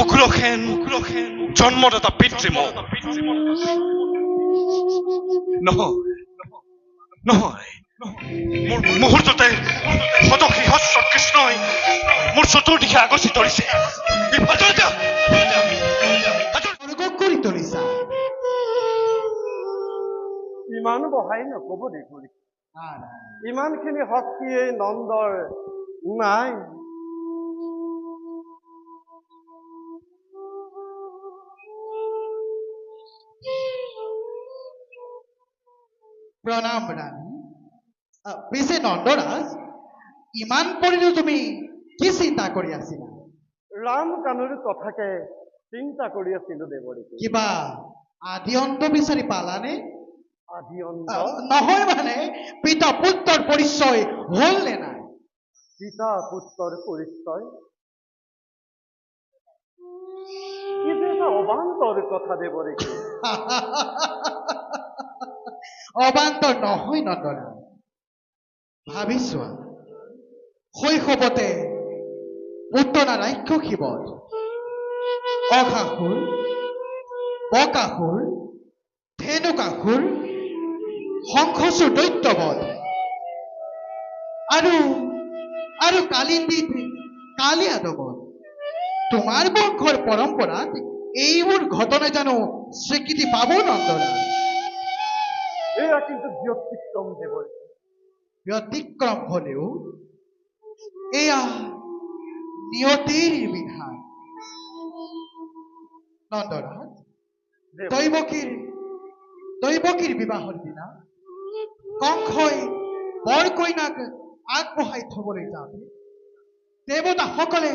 উগ্ৰসেন জন্মদাতা পিতৃম নহয় মুহূৰ্ততে সদগৃহস্ব কৃষ্ণই মোৰ চতুৰ্দিশে আগচি ধৰিছে। ইমান বহাই নকব দেখোন। ইমানখিনি শক্তিয়ে নন্দৰ নাই। ৰাণী আহ, পিছে নন্দৰাজ ইমান পৰিলেও তুমি কি চিন্তা ৰাম কানুৰ কথাকে চিন্তা আছিলো দেৱৰীকে। কিবা আদি অন্ত বিচাৰি পালানে? আদি অন্ত নহয় মানে পিতা পুত্ৰৰ পৰিচয় হ'ল নে নাই? পিতা পুত্ৰৰ পৰিচয়? কি যে এটা অবান্তৰ কথা দেৱৰীকে। অবান্তৰ নহয় নন্দৰাজ ভাবি চোৱা, শৈশৱতে পুতনা ৰাক্ষসীবধ অঘাসুৰ বকাসুৰ, ধেনুকাসুৰ, শংখচুৰ দৈত্যবধ আৰু আৰু কালিন্দী কালিয়াদবধ। তোমাৰ বংশৰ পৰম্পৰাত এইবোৰ ঘটনা জানো স্বীকৃতি পাব নন্দৰাজ এয়া কিন্তু ব্যতিক্ৰম দেৱৰীকে ব্যতিক্রম হলেও এয়া নিয়তির বিধান। নন্দরাজ দৈবকীর দৈবকীর বিবাহৰ দিনা কংসই বৰ কইনাক আগবঢ়াই থবলৈ যাওঁতে দেৱতাসকলে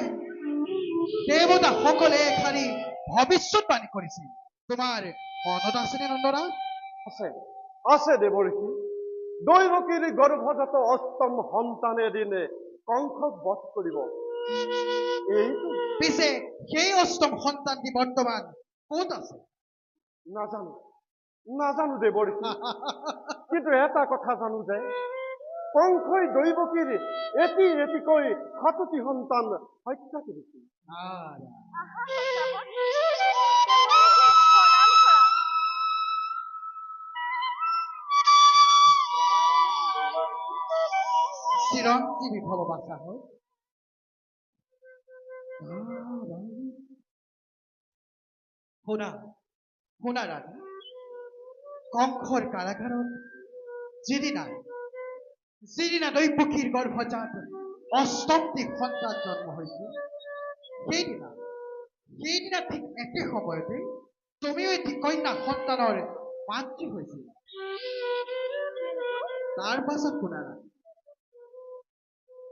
দেৱতাসকলে এখানি ভৱিষ্যতবাণী কৰিছিল তোমাৰ মনত আছেনে নন্দৰাজ? আছে। আছে দেৱৰীকে দৈৱকীৰ গৰ্ভজাত অষ্টম সন্তানে দিনে কংসক বধ কৰিব পিছে সেই অষ্টম সন্তানটি বৰ্তমান ক'ত আছে? নাজানো। নাজানো দেৱৰীকে কিন্তু এটা কথা জানো যে কংসই দৈৱকীৰ এটি এটিকৈ সাতোটি সন্তান হত্যা কৰিছিল নাৰায়ণ। চিৰঞ্জীৱী ভৱ বাচা হয় শুনা শুনা ৰাণী কংসৰ কাৰাগাৰত যিদিনা যিদিনা দৈপক্ষীৰ অষ্টমটি সন্তান জন্ম হৈছিল সেইদিনা সেইদিনা ঠিক একে সময়তে তুমিও এটি কন্যা সন্তানৰ মাতৃ হৈছিল তাৰ পাছত শুনা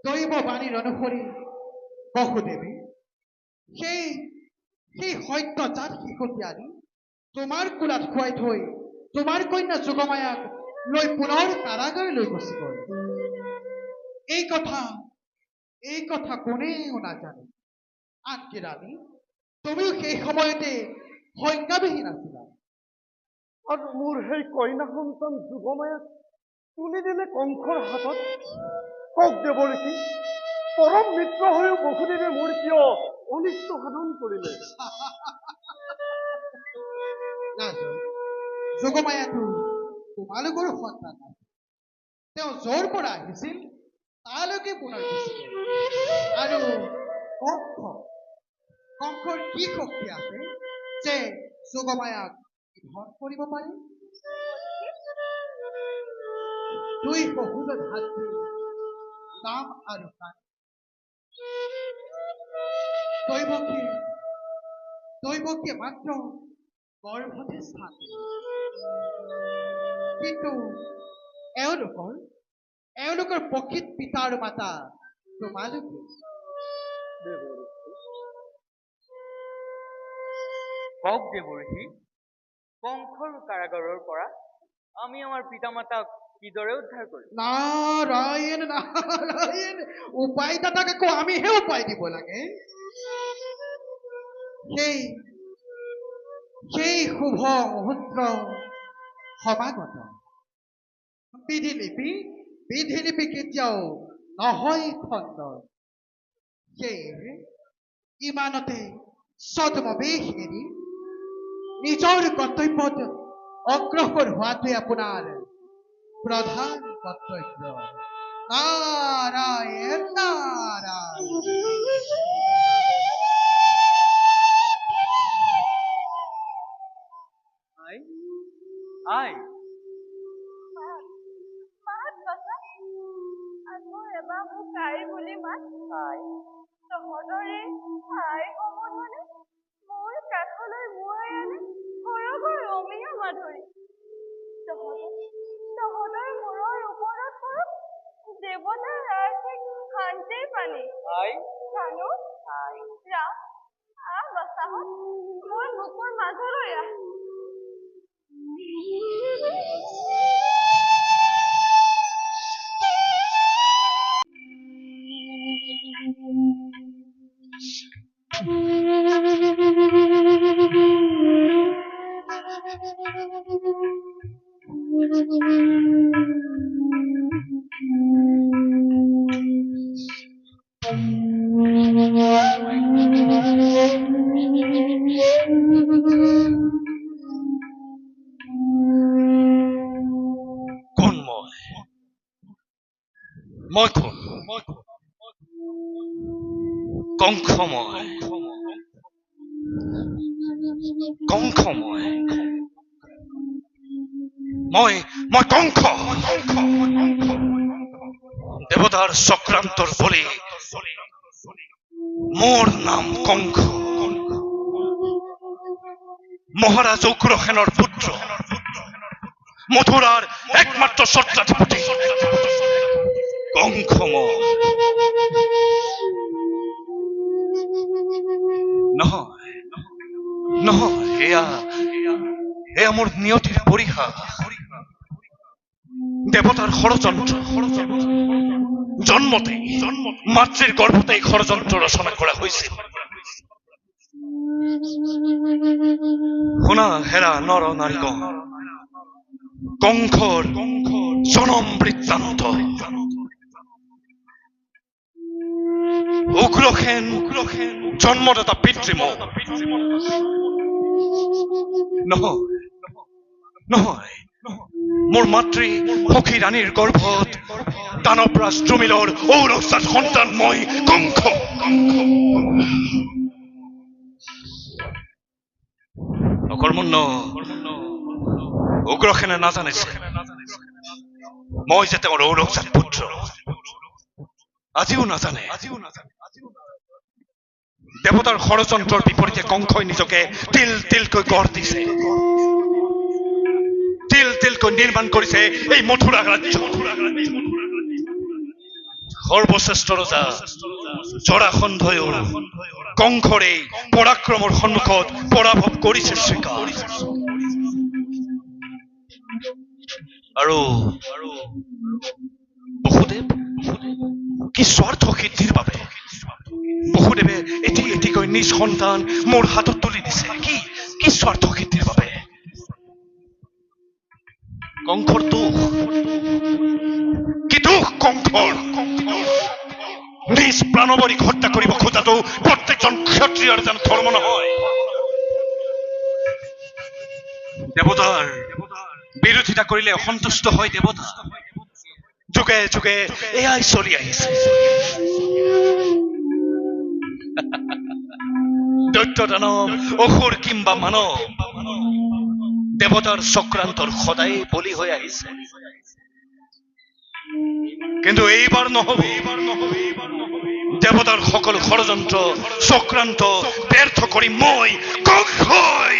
দৈৱ বাণীৰ অনুসৰি বহুদেৱী সেই সেই সত্যজাত শিশুটি আনি তোমাৰ কোলাত খুৱাই থৈ তোমাৰ কন্যা যোগমায়াক লৈ পুনৰ কাৰাগাৰলৈ গুচি গ'ল। এই কথা এই কথা কোনেও নাজানে। আনকি ৰাণী, তুমিও সেই সময়তে সংজ্ঞাবিহীন আছিলা। আৰু মোৰ সেই কন্যা সন্তান যুগমায়াক তুলি দিলে কংসৰ হাতত? কওক দেৱৰীকে পৰম মিত্ৰ হৈও বহুদিনে মোৰ কিয় অনিষ্ট সাধন কৰিলে যোগমায়াটো তোমালোকৰ তেওঁ য'ৰ পৰা আহিছিল, তালৈকে পুনৰ আৰু কংস কংসৰ কি শক্তি আছে যে যোগমায়াক ধন কৰিব পাৰে? দুই শহুৰ ভাতৃ নাম আৰু দৈৱকে দৈৱকে মাত্ৰ গৰ্ভতে স্থান কিন্তু এওঁলোকৰ এওঁলোকৰ প্ৰকৃত পিতা আৰু মাতা তোমালোকে হওক দেৱৰ্ষী বংশৰ কাৰাগাৰৰ পৰা আমি আমাৰ পিতা মাতাক কিদৰে উদ্ধাৰ কৰিম নাৰায়ণ নাৰায়ণ উপায় দাতাক আকৌ আমিহে উপায় দিব লাগে। সেই সেই শুভ মুহূৰ্ত সমাগত। বিধিলিপি বিধিলিপি কেতিয়াও নহয় খণ্ড সেয়ে ইমানতে ছদ্মবেশ এৰি নিজৰ কৰ্তব্যত অগ্ৰসৰ হোৱাটোৱে আপোনাৰ নাৰায়ণ নাৰায়ণ আই আই। আকৌ এবাৰ মোক বুলি মাত আই তহঁতৰে আই। হ'ব মোৰ কাষলৈ মোৱাই আনে সৰগৰ ৰমীয়া মাধুৰী তহঁতৰ মূৰৰ ওপৰত পৰক দেৱতাৰ আৰ্থিক শান্তিৰ পানী। আই। জানো? ৰা মোৰ বুকুৰ মাজলৈ আহ। চক্ৰান্তৰ বলি। মোৰ নাম কংস মহাৰাজ উগ্ৰসেনৰ পুত্ৰ মথুরার একমাত্র সত্রাধিপতি কংখম নহয় নহয় এয়া এয়া মোৰ নিয়তিৰ পৰীক্ষা দেৱতাৰ ষড়যন্ত্ৰ জন্মতে গৰ্ভতেই ষড়যন্ত্ৰ ৰচনা কৰা হৈছিল শুনা, হেৰা নৰ নাৰীগণ কংখৰ জনম বৃত্তান্ত। উগ্ৰসেন জন্মদাতা পিতৃম নহয় নহয়, মোৰ মাতৃ সখী ৰাণীৰ গৰ্ভত দানৱৰাজ দ্ৰুমিলৰ ঔৰসাত সন্তান মই কংস অকৰ্মণ্য উগ্ৰসেনে নাজানিছে। মই যে তেওঁৰ ঔৰজাত পুত্ৰ, আজিও নাজানে। দেৱতাৰ ষড়যন্ত্ৰৰ বিপৰীতে কংসই নিজকে তিল তিলকৈ গঢ় দিছে। তিল তিলকৈ নিৰ্মাণ কৰিছে এই মথুৰা ৰাজ্য। ৰজা। জৰাসন্ধয়ো কংসৰ এই পৰাক্ৰমৰ সন্মুখত পৰাভৱ কৰিছে স্বীকাৰ আৰু বহুদেৱ কি স্বাৰ্থ সিদ্ধিৰ বাবে? বহুদেৱে এটি এটিকৈ নিজ সন্তান মোৰ হাতত তুলি দিছে। কি কি স্বাৰ্থ সিদ্ধিৰ বাবে? কংসৰ দুখ নিজ প্ৰাণৱৰীক হত্যা কৰিব খোজাটো প্ৰত্যেকজন ক্ষত্ৰিয়ৰ যেন ধৰ্ম নহয় দেৱতাৰ বিৰোধিতা কৰিলে অসন্তুষ্ট হয় দেৱতা যুগে যুগে এয়াই চলি আহিছে। দৈত্য দানৱ অসুৰ কিম্বা মানৱ, দেৱতাৰ চক্ৰান্তৰ সদায় বলি হৈ আহিছে। কিন্তু এইবাৰ নহব। দেৱতাৰ সকল ষড়যন্ত্ৰ চক্ৰান্ত ব্যৰ্থ কৰি মই কংসই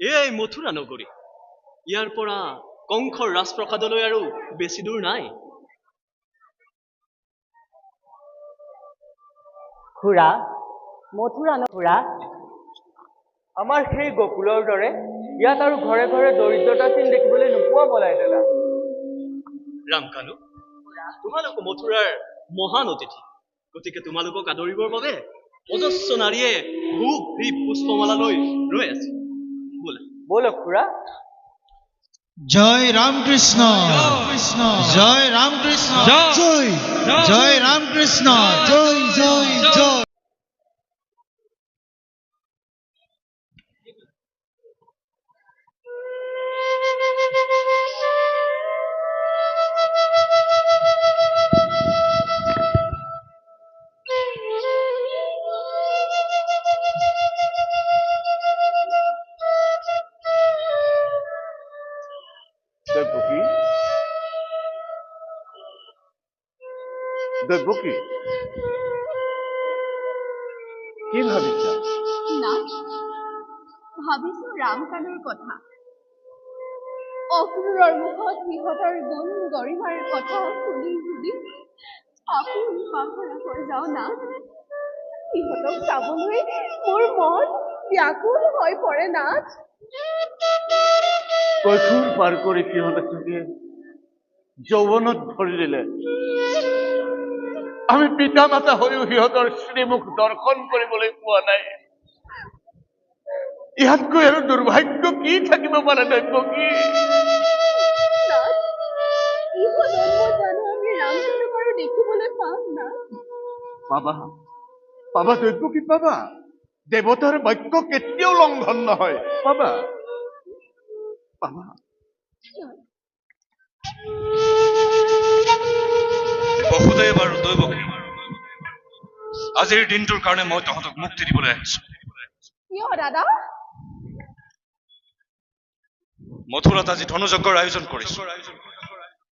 এয়াই মথুৰা নগৰী ইয়াৰ পৰা কংসৰ ৰাজপ্ৰসাদলৈ আৰু বেছি দূৰ নাই। খুৰা মথুৰা ন খুৰা। আমাৰ সেই গকুলৰ দৰে ইয়াত আৰু ঘৰে ঘৰে দৰিদ্ৰতা চিন দেখিবলৈ নোপোৱা বলাই দাদা। ৰামকানু তোমালোক মথুৰাৰ মহান অতিথি গতিকে তোমালোকক আদৰিবৰ বাবে অজস্ৰ নাৰীয়ে ধূপ দীপ পুষ্পমালা লৈ ৰৈ আছে। বোলা। ব'লক খুৰা। জয় রামকৃষ্ণ। জয় রামকৃষ্ণ। জয় জয়। রামকৃষ্ণ। জয় জয় জয়। দেবকী কি? ভাবিছা? না ভাবিছো ৰামকালৰ কথা। মুখত সিহঁতৰ গুণ গৰিমাৰ কথা শুনি শুনি আপোন পাহৰা হৈ যাওঁ না সিহঁতক চাবলৈ মোৰ মন ব্যাকুল হৈ পৰে নাথ কৈশোৰ পাৰ কৰি সিহঁতে যৌৱনত ভৰি দিলে। আমি পিতা মাতা হৈও সিহঁতৰ শ্ৰীমুখ দৰ্শন কৰিবলৈ পোৱা নাই। ইয়াতকৈ আৰু দুৰ্ভাগ্য কি থাকিব পাৰে পাম না পাবা। পাবা দেৱকী পাবা? দেৱতাৰ বাক্য কেতিয়াও লংঘন নহয়। পাবা। পাবা। বসুদেৱ আৰু দৈৱকী আজিৰ দিনটোৰ কাৰণে মই তহঁতক মুক্তি দিবলৈ আহিছো। কিয় দাদা? মথুৰাত আজি ধনুযজ্ঞৰ আয়োজন কৰিছো।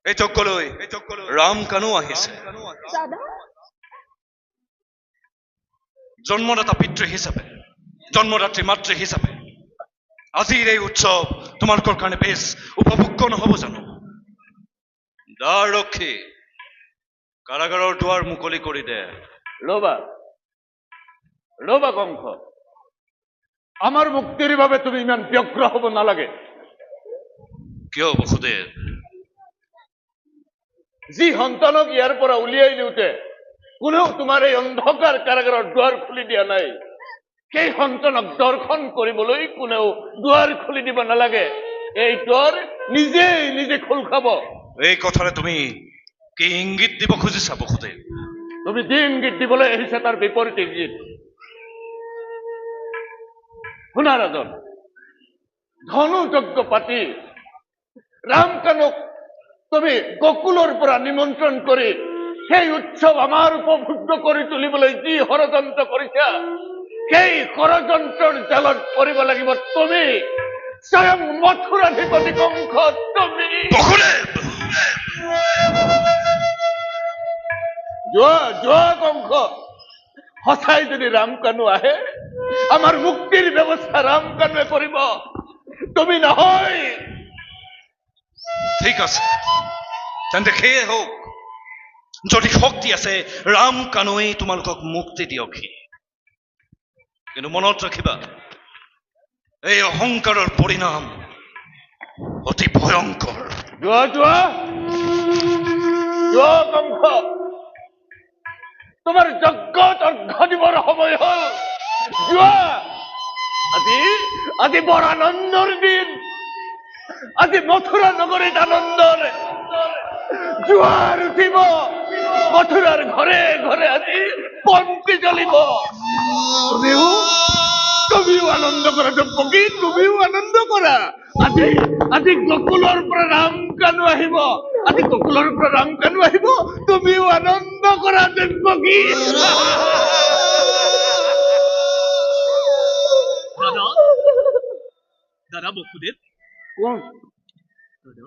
এই যজ্ঞলৈ ৰাম কানু আহিছে? জন্মদাতা পিতৃ হিচাপে জন্মদাত্ৰী মাতৃ হিচাপে আজিৰ এই উৎসৱ তোমালোকৰ কাৰণে বেছ উপভোগ্য নহব জানো? ৰক্ষী কাৰাগাৰৰ দুৱাৰ মুকলি কৰি দে। ৰবা ৰবা কংস আমাৰ মুক্তিৰ বাবে তুমি ইমান ব্যগ্ৰ হ'ব নালাগে কিয় বসুদেৱ যি সন্তানক ইয়াৰ পৰা উলিয়াই নিওঁতে কোনেও তোমাৰ এই অন্ধকাৰ কাৰাগাৰৰ দুৱাৰ খুলি দিয়া নাই। সেই সন্তানক দৰ্শন কৰিবলৈ কোনেও দুৱাৰ খুলি দিব নালাগে। এই দুৱাৰ নিজেই নিজে খোল খাব। এই কথাৰে তুমি কি ইংগিত দিব খুজিছা বসুদেৱ তুমি যি ইংগিত দিবলৈ আহিছা তাৰ বিপৰীত ইংগিত শুনা ৰাজন ধনু যজ্ঞ পাতি ৰামকানক তুমি গকুলৰ পৰা নিমন্ত্ৰণ কৰি সেই উৎসৱ আমাৰ উপভোগ্য কৰি তুলিবলৈ যি ষড়যন্ত্ৰ কৰিছা সেই ষড়যন্ত্ৰৰ জালত পৰিব লাগিব তুমি। স্বয়ং মথুৰাধিপতি কংস তুমি। যোৱা যোৱা কংস। সঁচাই যদি ৰামকানু আহে আমাৰ মুক্তিৰ ব্যৱস্থা ৰামকানুৱে কৰিব। তুমি নহয়। ঠিক আছে। তেন্তে সেয়ে হওক যদি শক্তি আছে ৰাম কানুৱেই তোমালোকক মুক্তি দিয়কহি কিন্তু মনত ৰাখিবা এই অহংকাৰৰ পৰিণাম অতি ভয়ংকৰ। যোৱা যোৱা যোৱা কংস। তোমাৰ অৰ্ঘ দিবৰ সময় হল। যোৱা, আজি আজি বৰ আনন্দৰ দিন। আজি মথুৰা নগৰীত আনন্দৰ জোৱাৰ উঠিব। মথুৰাৰ ঘৰে ঘৰে আজি বন্তি জ্বলিব। তুমিও তুমিও আনন্দ কৰা পকি তুমিও আনন্দ কৰা। আজি আজি গকুলৰ পৰা ৰাম কানু আহিব আজি গকুলৰ পৰা ৰাম কানু আহিব তুমিও আনন্দ কৰা দেৱকী দাদা দাদা বসুদেৱ দাদা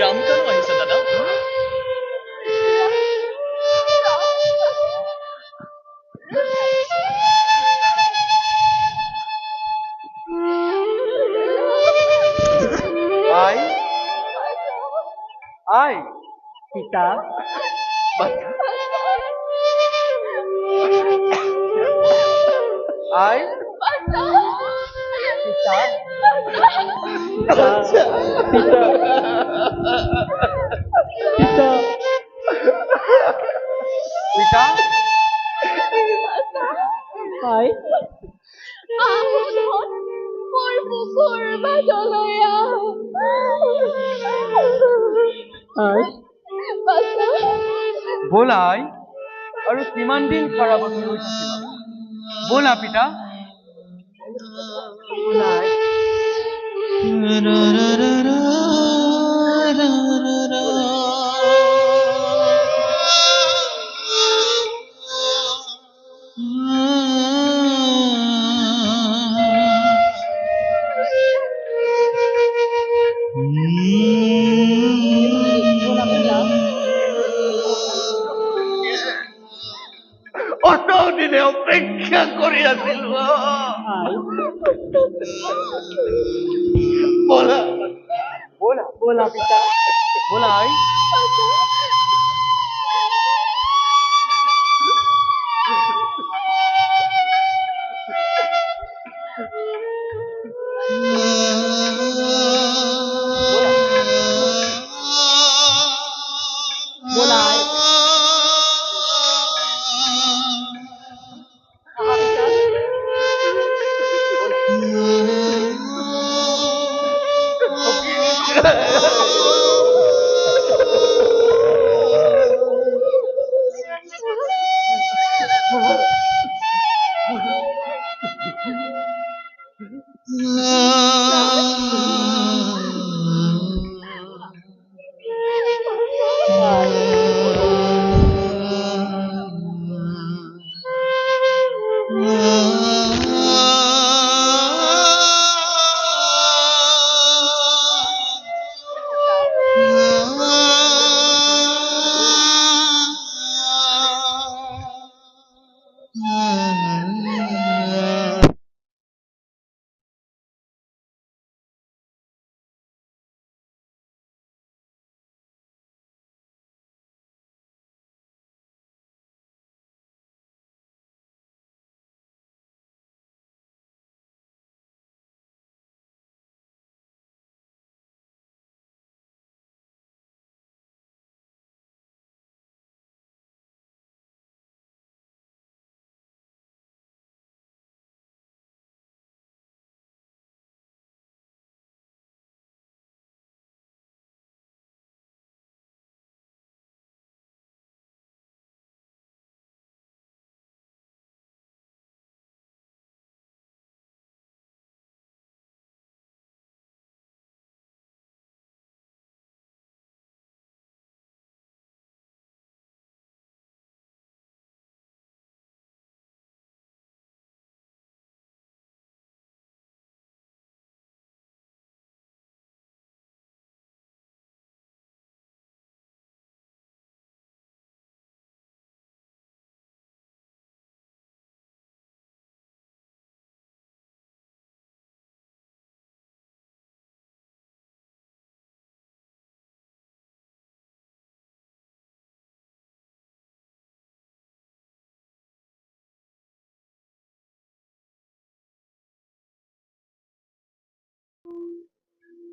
ৰামকানু আহিছে দাদা পিতা আই পিতা পিতা পিতা পিতা হয় আহোঁত মোৰ বুকুৰ মাজলৈ আহ হয় বাছা ব'লাই আৰু কিমান দিন খারাপ হৈ থাকিবা পিতা। অতদিনে অপেক্ষা করিয়াছিল আছিলো বলা। ব'লা ব'লা পিতা ব'লাই বলাই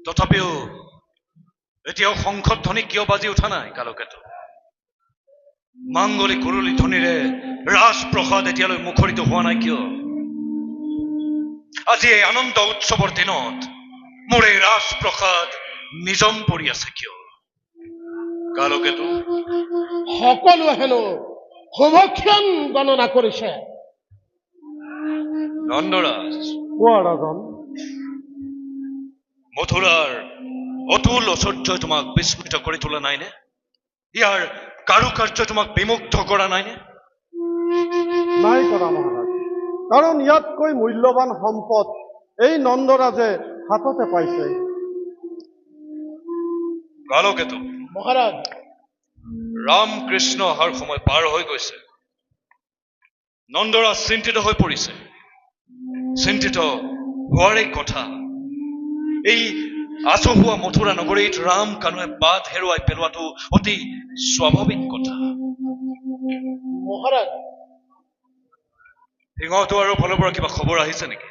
তথাপিও এতিয়াও শংখত ধ্বনি কিয় বাজি উঠা নাই কালকেতো? মাংগলিক কুৰুলি ধ্বনিৰে ৰাজপ্ৰসাদ এতিয়ালৈ মুখৰিত হোৱা নাই কিয়? আজি এই আনন্দ উৎসৱৰ দিনত মোৰ এই ৰাজপ্ৰসাদ নিজম পৰি আছে কিয়? কালকেতো সকলোৱে হেনো সমক্ষণ গণনা কৰিছে। নন্দৰাজ। কোৱা ৰাজন? মথুৰাৰ অতুল ঐশ্বৰ্যই তোমাক বিস্মিত কৰি তোলা নাইনে ইয়াৰ কাৰুকাৰ্য তোমাক বিমুগ্ধ কৰা নাইনে নাই কৰা মহাৰাজ। কাৰণ ইয়াতকৈ মূল্যৱান সম্পদ এই নন্দৰাজে হাততে পাইছে। কালকেতো মহাৰাজ। ৰাম কৃষ্ণ অহাৰ সময় পাৰ হৈ গৈছে। নন্দৰাজ চিন্তিত হৈ পৰিছে। চিন্তিত হোৱাৰেই কথা। এই আচহুৱা মথুৰা নগৰীত ৰাম কানুৱে বাট হেৰুৱাই পেলোৱাটো অতি স্বাভাৱিক কথা। মহাৰাজ! সিংহদুৱাৰৰ ফালৰ পৰা কিবা খবৰ আহিছে নেকি?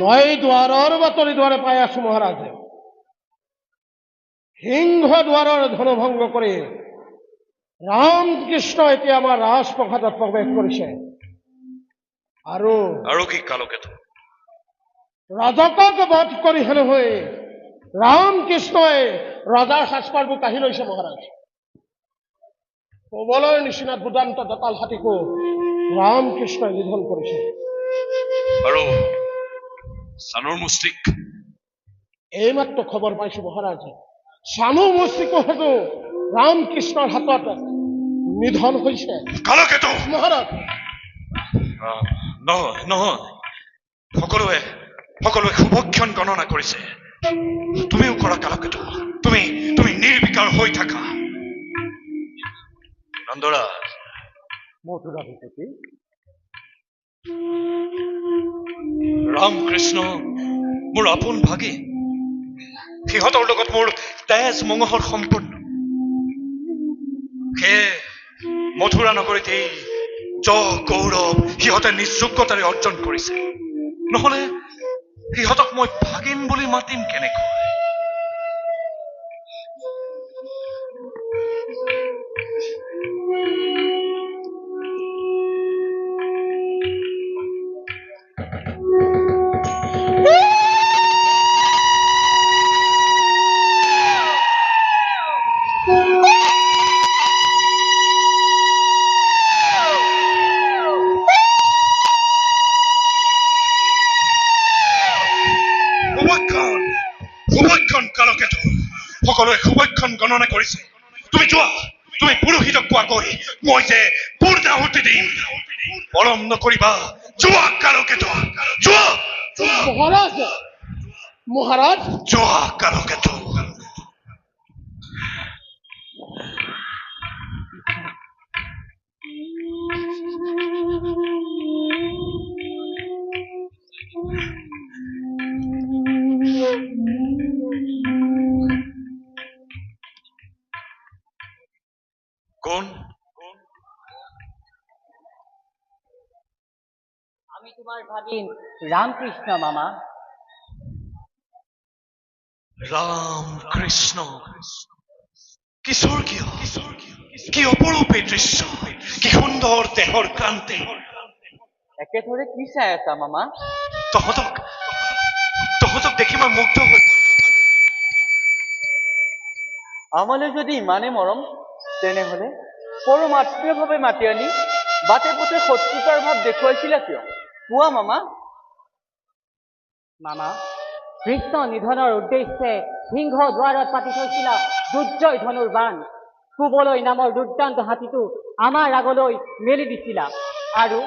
মই দুৱাৰৰ বাতৰি দুৱাৰে পাই আছো মহাৰাজে। সিংহ দুৱাৰৰ ধনভংগ কৰি ৰামকৃষ্ণ এতিয়া আমাৰ ৰাজপ্ৰসাদত প্ৰৱেশ কৰিছে। আৰু আৰু কি কালকেতু? ৰজকক বধ কৰি হেনো হৈ ৰামকৃষ্ণই ৰজাৰ সাজপাৰবোৰ কাঢ়ি লৈছে মহাৰাজ। কবলৈ নিচিনা দুদান্ত দতাল হাতীকো ৰামকৃষ্ণই নিধন কৰিছে। আৰু চানুৰ মুষ্টিক এইমাত্ৰ খবৰ পাইছো মহাৰাজ। চানু মস্তিকো হেনো ৰামকৃষ্ণৰ হাতত নিধন হৈছে। মহাৰাজ। আহ, নহয় নহয়। সকলোৱে সকলোৱে শুভক্ষণ গণনা কৰিছে। তুমিও কৰা কালকেতু তুমি তুমি নিৰ্বিকাৰ হৈ থাকা। নন্দৰাজ মথুৰাধিপতি ৰামকৃষ্ণ মোৰ আপোন ভাগি। সিহঁতৰ লগত মোৰ তেজ মঙহৰ সম্পূৰ্ণ সেয়ে মথুৰা নগৰীত এই যশ গৌৰৱ সিহঁতে নিযোগ্যতাৰে অৰ্জন কৰিছে। নহলে সিহঁতক মই ভাগিন বুলি মাতিম কেনেকৈ? পলম নকৰিবা। যোৱা কালকেতু যোৱা মহাৰাজ। মহাৰাজ। যোৱা কারকে কোন তোমার রামকৃষ্ণ মামা। ৰাম কৃষ্ণ কি কি অপৰূপে দৃশ্য কি সুন্দৰ দেহৰ ক্ৰান্তি একেথৰে কি চাই আছা মামা? তহঁতক তহঁতক দেখি মই মুগ্ধ হৈ আমালৈ যদি ইমানেই মৰম তেনেহলে পৰমাত্মীয়ভাৱে মাতি আনি বাটে পথে শত্ৰুতাৰ ভাৱ দেখুৱাইছিলা কিয়? কোৱা মামা? মামা? কৃষ্ণ নিধনৰ উদ্দেশ্যে সিংহ দ্বাৰত পাতি থৈছিলা দুৰ্জয় ধনুৰ বাণ। কুবলৈ নামৰ দুৰ্দান্ত হাতীটো আমাৰ আগলৈ মেলি দিছিলা। আৰু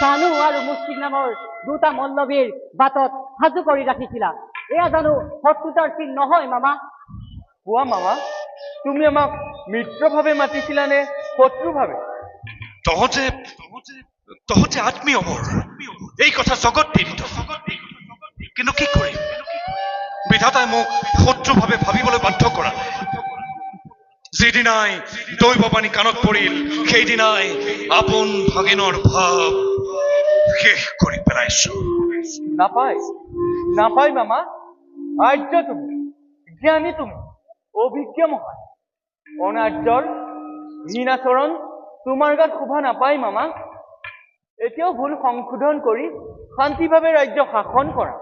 চানু আৰু মুস্তিক নামৰ দুটা মল্লবীৰ বাটত সাজু কৰি ৰাখিছিলা। এয়া জানো শত্ৰুতাৰ চিন নহয় মামা? কোৱা মামা? তুমি আমাক মিত্ৰভাৱে মাতিছিলানে শত্ৰুভাৱে? তহঁতে তহঁতে আত্মীয় মোৰ এই কথা জগত পীড়িত কিন্তু কি কৰিম বিধাতাই মোক শত্ৰুভাৱে ভাবিবলৈ বাধ্য কৰা যিদিনাই দৈৱবাণী কাণত পৰিল সেইদিনাই আপোন ভাগিনৰ ভাৱ শেষ কৰি পেলাইছো। নাপায় নাপায় মামা? আৰ্য তুমি, জ্ঞানী তুমি, অভিজ্ঞ মহান। অনাৰ্যৰ হীনাচৰণ তোমাৰ গাত শোভা নাপায় মামা। এতিয়াও ভুল সংশোধন কৰি শান্তিভাৱে ৰাজ্য শাসন কৰা।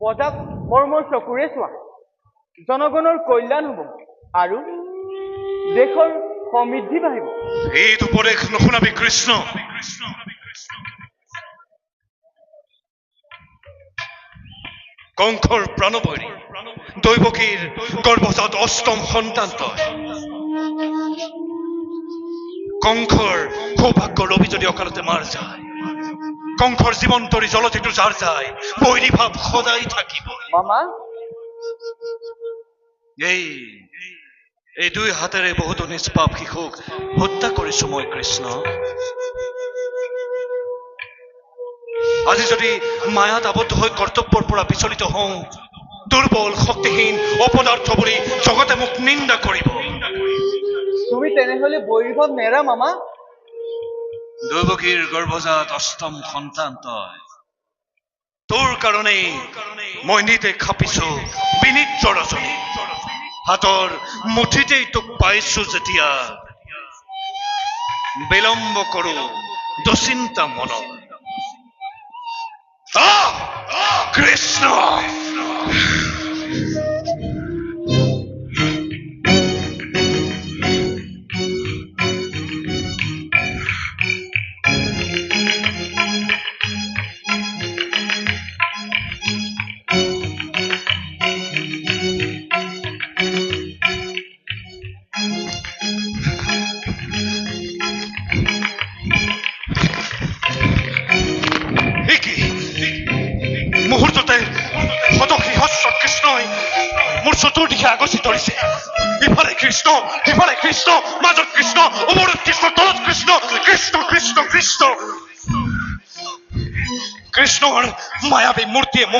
প্ৰজাক কৰ্মৰ চকুৰে চোৱা। জনগণৰ কল্যাণ হ'ব আৰু দেশৰ সমৃদ্ধি বাঢ়িব। এই উপদেশ নুশুনাবি কৃষ্ণ। কংসৰ প্ৰাণবৈৰী দৈৱকীৰ গৰ্ভজাত অষ্টম সন্তান তই। কংসৰ সৌভাগ্য ৰবি যদি অকালতে মাৰ যায়। কংসৰ জীৱন তৰি জলধিটো যাৰ যায়। বৈৰী ভাৱ সদায় থাকিব। মামা? এই এই দুই হাতেৰে বহুতো নিষ্পাপ শিশুক হত্যা কৰিছো মই কৃষ্ণ। আজি যদি মায়াত আবদ্ধ হৈ কৰ্তব্যৰ পৰা বিচলিত হওঁ দুৰ্বল শক্তিহীন অপদাৰ্থ বুলি জগতে মোক নিন্দা কৰিব। তুমি তেনেহলে বৈভৱ নেৰা মামা। দৈৱকীৰ গৰ্ভজাত অষ্টম সন্তান তই তোৰ কাৰণেই মই নিজে খাপিছো বিনিত্ৰ ৰজনী হাতৰ মুঠিতেই তোক পাইছো যেতিয়া বিলম্ব করু দুশ্চিন্তা মন আহ! কৃষ্ণ!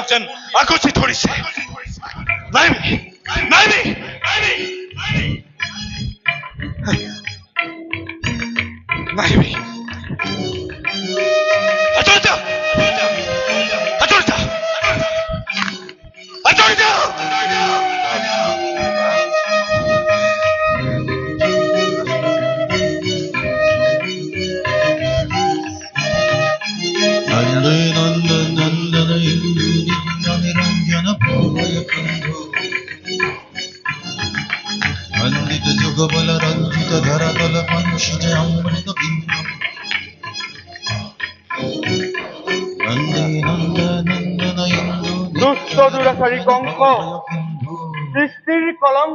वचन अकुची थोड़ी से नहीं नहीं नहीं नहीं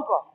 bronco.